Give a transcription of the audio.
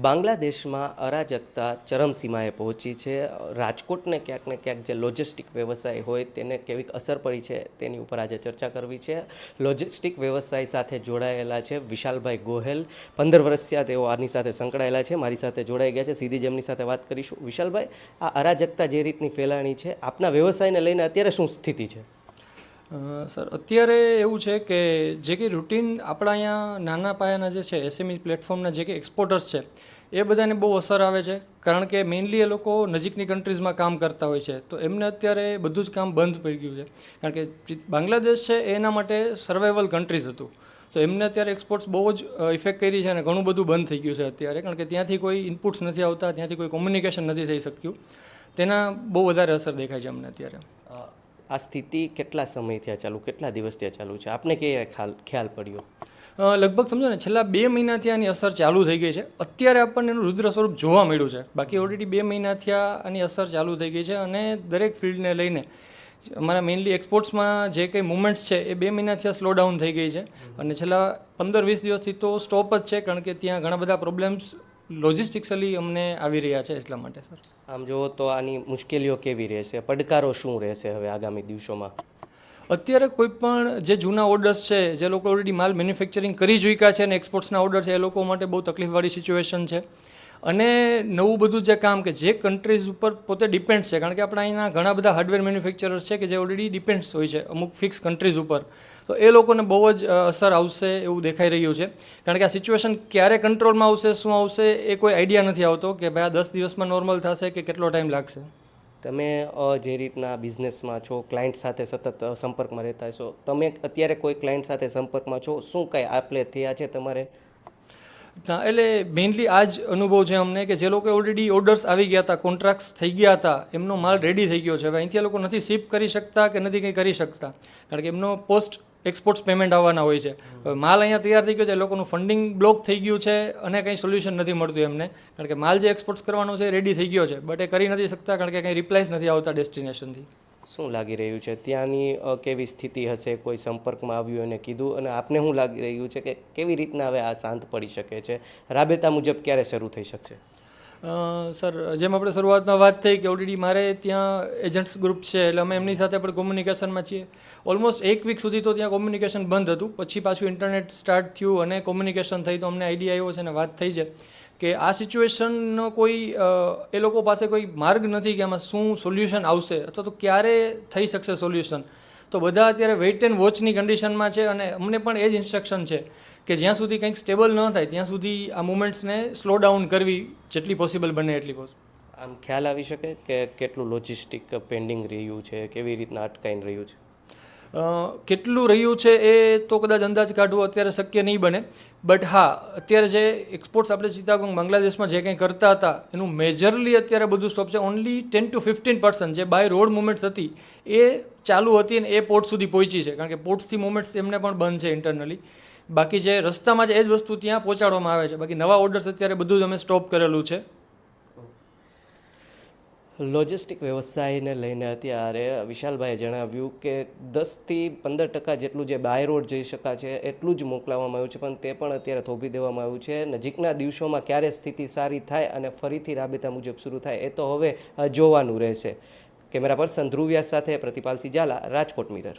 બાંગ્લાદેશમાં અરાજકતા ચરમસીમાએ પહોંચી છે. રાજકોટને ક્યાંક ને ક્યાંક જે લોજિસ્ટિક વ્યવસાય હોય તેને કેવીક અસર પડી છે તેની ઉપર આજે ચર્ચા કરવી છે. લોજિસ્ટિક વ્યવસાય સાથે જોડાયેલા છે વિશાલભાઈ ગોહેલ. પંદર વર્ષથી તેઓ આની સાથે સંકળાયેલા છે. મારી સાથે જોડાઈ ગયા છે. સીધી જેમની સાથે વાત કરીશું. વિશાલભાઈ, આ અરાજકતા જે રીતની ફેલાણી છે, આપના વ્યવસાયને લઈને અત્યારે શું સ્થિતિ છે? સર, અત્યારે એવું છે કે જે કંઈ રૂટીન આપણા અહીંયા નાના પાયાના જે છે એસએમઈ પ્લેટફોર્મના જે કંઈ એક્સપોર્ટર્સ છે, એ બધાને બહુ અસર આવે છે. કારણ કે મેઇનલી એ લોકો નજીકની કન્ટ્રીઝમાં કામ કરતા હોય છે. તો એમને અત્યારે બધું જ કામ બંધ પડી ગયું છે. કારણ કે બાંગ્લાદેશ છે એના માટે સર્વાઈવલ કન્ટ્રીઝ હતું. તો એમને અત્યારે એક્સપોર્ટ્સ બહુ જ ઇફેક્ટ કરી છે અને ઘણું બધું બંધ થઈ ગયું છે અત્યારે. કારણ કે ત્યાંથી કોઈ ઇનપુટ્સ નથી આવતા, ત્યાંથી કોઈ કોમ્યુનિકેશન નથી થઈ શક્યું. તેના બહુ વધારે અસર દેખાય છે અમને અત્યારે. આ સ્થિતિ કેટલા સમયથી આ ચાલુ, કેટલા દિવસથી આ ચાલુ છે? આપને કે ખ્યાલ પડ્યો? લગભગ સમજો ને, છેલ્લા બે મહિનાથી આની અસર ચાલુ થઈ ગઈ છે. અત્યારે આપણને એનું રુદ્ર સ્વરૂપ જોવા મળ્યું છે. બાકી ઓલરેડી બે મહિનાથી આની અસર ચાલુ થઈ ગઈ છે અને દરેક ફિલ્ડને લઈને અમારા મેઇનલી એક્સપોર્ટ્સમાં જે કંઈ મુવમેન્ટ્સ છે એ બે મહિનાથી સ્લો ડાઉન થઈ ગઈ છે. અને છેલ્લા પંદર વીસ દિવસથી તો સ્ટોપ જ છે, કારણ કે ત્યાં ઘણા બધા પ્રોબ્લેમ્સ લોજિસ્ટિક્સલી અમને આવી રહ્યા છે એટલા માટે સર આમ જુઓ તો આની મુશ્કેલીઓ કેવી રહેશે પડકારો શું રહેશે હવે આગામી દિવસોમાં? અત્યારે કોઈ પણ જે જૂના ઓર્ડર્સ છે જે લોકો ઓલરેડી માલ મેન્યુફેક્ચરિંગ કરી ચૂક્યા છે અને એક્સપોર્ટ્સના ઓર્ડર છે એ લોકો માટે બહુ તકલીફવાળી સિચ્યુએશન છે. અને નવું બધું જે કામ કે જે કન્ટ્રીઝ ઉપર પોતે ડિપેન્ડ છે, કારણ કે આપણા અહીંના ઘણા બધા હાર્ડવેર મેન્યુફેક્ચરર્સ છે કે જે ઓલરેડી ડિપેન્ડ્સ હોય છે અમુક ફિક્સ કન્ટ્રીઝ ઉપર. તો એ લોકોને બહુ જ અસર આવશે એવું દેખાઈ રહ્યું છે. કારણ કે આ સિચ્યુએશન ક્યારે કંટ્રોલમાં આવશે, શું આવશે, એ કોઈ આઈડિયા નથી આવતો કે ભાઈ આ દસ દિવસમાં નોર્મલ થશે કે કેટલો ટાઈમ લાગશે. તમે જે રીતના બિઝનેસમાં છો ક્લાયન્ટ સાથે સતત સંપર્કમાં રહેતા છો તમે અત્યારે કોઈ ક્લાયન્ટ સાથે સંપર્કમાં છો, શું કાંઈ આપલે થયા છે તમારે? ના, એટલે મેઇનલી આ જ અનુભવ છે અમને કે જે લોકો ઓલરેડી ઓર્ડર્સ આવી ગયા હતા કોન્ટ્રાક્ટ્સ થઈ ગયા હતા, એમનો માલ રેડી થઈ ગયો છે. હવે અહીંથી એ લોકો નથી શિપ કરી શકતા કે નથી કંઈ કરી શકતા. કારણ કે એમનો પોસ્ટ એક્સપોર્ટ્સ પેમેન્ટ આવવાના હોય છે. માલ અહીંયા તૈયાર થઈ ગયો છે, એ લોકોનું ફંડિંગ બ્લોક થઈ ગયું છે અને કંઈ સોલ્યુશન નથી મળતું એમને. કારણ કે માલ જે એક્સપોર્ટ્સ કરવાનો છે રેડી થઈ ગયો છે બટ એ કરી નથી શકતા, કારણ કે કંઈ રિપ્લાયસ નથી આવતા ડેસ્ટિનેશનથી શું લાગી રહ્યું છે? ત્યાંની કેવી સ્થિતિ હશે? કોઈ સંપર્કમાં આવ્યું એને કીધું? અને આપને શું લાગી રહ્યું છે કે કેવી રીતના હવે આ શાંત પડી શકે છે? રાબેતા મુજબ ક્યારે શરૂ થઈ શકશે? સર, જેમ આપણે શરૂઆતમાં વાત થઈ કે ઓલરેડી મારે ત્યાં એજન્ટ્સ ગ્રુપ છે, એટલે અમે એમની સાથે પણ કોમ્યુનિકેશનમાં છીએ. ઓલમોસ્ટ એક વીક સુધી તો ત્યાં કોમ્યુનિકેશન બંધ હતું. પછી પાછું ઇન્ટરનેટ સ્ટાર્ટ થયું અને કોમ્યુનિકેશન થઈ તો અમને આઈડિયા આવ્યો છે અને વાત થઈ છે કે આ સિચ્યુએશનનો કોઈ એ લોકો પાસે કોઈ માર્ગ નથી કે આમાં શું સોલ્યુશન આવશે અથવા તો ક્યારે થઈ શકશે સોલ્યુશન તો બધા અત્યારે વેઇટ એન્ડ વોચની કન્ડિશનમાં છે અને અમને પણ એ જ ઇન્સ્ટ્રક્શન છે કે જ્યાં સુધી કંઈક સ્ટેબલ ન થાય ત્યાં સુધી આ મુમેન્ટ્સને સ્લો ડાઉન કરવી જેટલી પોસિબલ બને એટલી પોસિબલ આમ ખ્યાલ આવી શકે કે કેટલું લોજિસ્ટિક પેન્ડિંગ રહ્યું છે કેવી રીતના અટકાઈને રહ્યું છે? કેટલું રહ્યું છે એ તો કદાચ અંદાજ કાઢવો અત્યારે શક્ય નહીં બને. બટ હા અત્યારે જે એક્સપોર્ટ્સ આપણે ચિત્તાગોંગ બાંગ્લાદેશમાં જે કંઈ કરતા હતા એનું મેજરલી અત્યારે બધું સ્ટોપ છે. Only ten to fifteen percent જે બાય રોડ મુવમેન્ટ્સ હતી એ ચાલુ હતી અને એ પોર્ટ સુધી પહોંચી છે. કારણ કે પોર્ટથી મુવમેન્ટ્સ એમને પણ બંધ છે ઇન્ટરનલી બાકી જે રસ્તામાં છે એ જ વસ્તુ ત્યાં પહોંચાડવામાં આવે છે. બાકી નવા ઓર્ડર્સ અત્યારે બધું જ અમે સ્ટોપ કરેલું છે. લોજિસ્ટિક વ્યવસાયને લઈને અત્યારે વિશાલભાઈએ જણાવ્યું કે દસથી પંદર ટકા જેટલું જે બાય રોડ જઈ શકાશે એટલું જ મોકલાવવામાં આવ્યું છે. પણ તે પણ અત્યારે થોભી દેવામાં આવ્યું છે. નજીકના દિવસોમાં ક્યારે સ્થિતિ સારી થાય અને ફરીથી રાબેતા મુજબ શરૂ થાય એ તો હવે જોવાનું રહેશે. કેમેરા પર્સન ધ્રુવ્યા સાથે પ્રતિપાલ ઝાલા રાજકોટ મિરર.